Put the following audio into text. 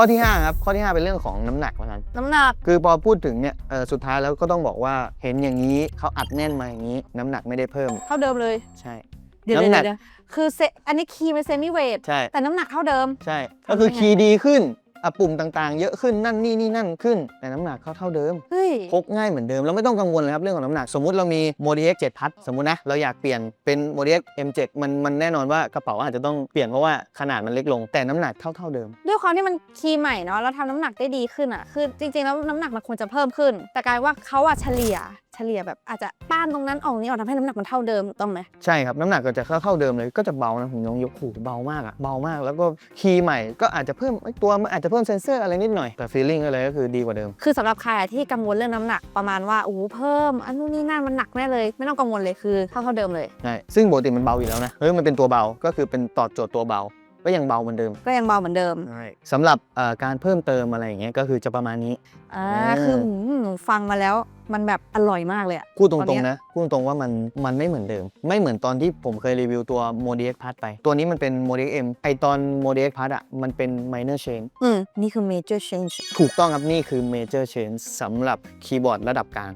ข้อที่5ครับข้อที่ 5 เป็นเรื่องของน้ำหนักแล้วกันน้ำหนัก คือพอพูดถึงเนี่ยเออสุดท้ายแล้วก็ต้องบอกว่าเห็นอย่างนี้เขาอัดแน่นมาอย่างนี้ น้ำหนักไม่ได้เพิ่มเท่าเดิมเลย ใช่ เดี๋ยวน้ำหนัก เดี๋ยวเดี๋ยวคือเซอันนี้คีย์เป็นเซมิเวทใช่แต่น้ำหนักเท่าเดิม ใช่ทำก็คือได้ไงคีย์ดีขึ้น อะปุ่มต่างๆ เยอะขึ้นนั่นนี่นี่นั่นขึ้น แต่น้ำหนักเขาเท่าเดิม เฮ้ย พกง่ายเหมือนเดิมเราไม่ต้องกังวลเลยครับเรื่องของน้ำหนักสมมุติเรามี m o d x 7พัทสมมุตินะ เราอยากเปลี่ยนเป็น m o d x M7 มันมันแน่นอนว่ากระเป๋าอาจจะต้องเปลี่ยนเพราะว่าขนาดมันเล็กลงแต่น้ำหนักเท่าเท่าเดิม ด้วยความที่มันคีย์ใหม่เนาะแล้วทำน้ำหนักได้ดีขึ้นอะ คือจริงๆแล้วน้ำหนักมันควรจะเพิ่มขึ้น แต่กลายว่าเขาอะเฉลี่ย เฉลี่ยแบบอาจจะป้านตรงนั้นออกนี้ออกทำให้น้ำหนักมันเท่าเดิมถูกต้องไหมใช่ครับน้ำหนักก็จะเท่าเท่าเดิมเลยก็จะเบานะผมยองยกหูเบามากอะเบามาก แล้วก็คีย์ใหม่ก็อาจจะเพิ่มเอ้ยตัวมันอาจจะเพิ่มเซนเซอร์อะไรนิดหน่อยแต่ฟีลลิ่งอะไรก็คือดีกว่าเดิม คือสำหรับใครอะที่กังวลเรื่องน้ำหนักประมาณว่าโอ้โหเพิ่มอันนู้นนี่นั่นมันหนักแน่เลย ไม่ต้องกังวลเลยคือเท่าเท่าเดิมเลยใช่ซึ่งปกติมันเบาอยู่แล้วนะเฮ้ยมันเป็นตัวเบาก็คือเป็นตอบโจทย์ตัวเบา ก็ยังเบาเหมือนเดิมก็ยังเบาเหมือนเดิมใช่สำหรับเอ่อการเพิ่มเติมอะไรอย่างเงี้ยก็คือจะประมาณนี้ อ่าเออคือหืมหนูฟังมาแล้วมันแบบอร่อยมากเลยอะ พูดตตอนรเนี้งย ๆนะพูดตรงๆว่ามันมันไม่เหมือนเดิม ไม่เหมือนตอนที่ผมเคยรีวิวตัว m o d x Plus ไป ตัวนี้มันเป็น m o d x M ไอตอน m o d x Plus อะมันเป็น minor change อืมนี่คือ major change ถูกต้องครับ นี่คือ major change สำหรับคีย์บอร์ดระดับกลาง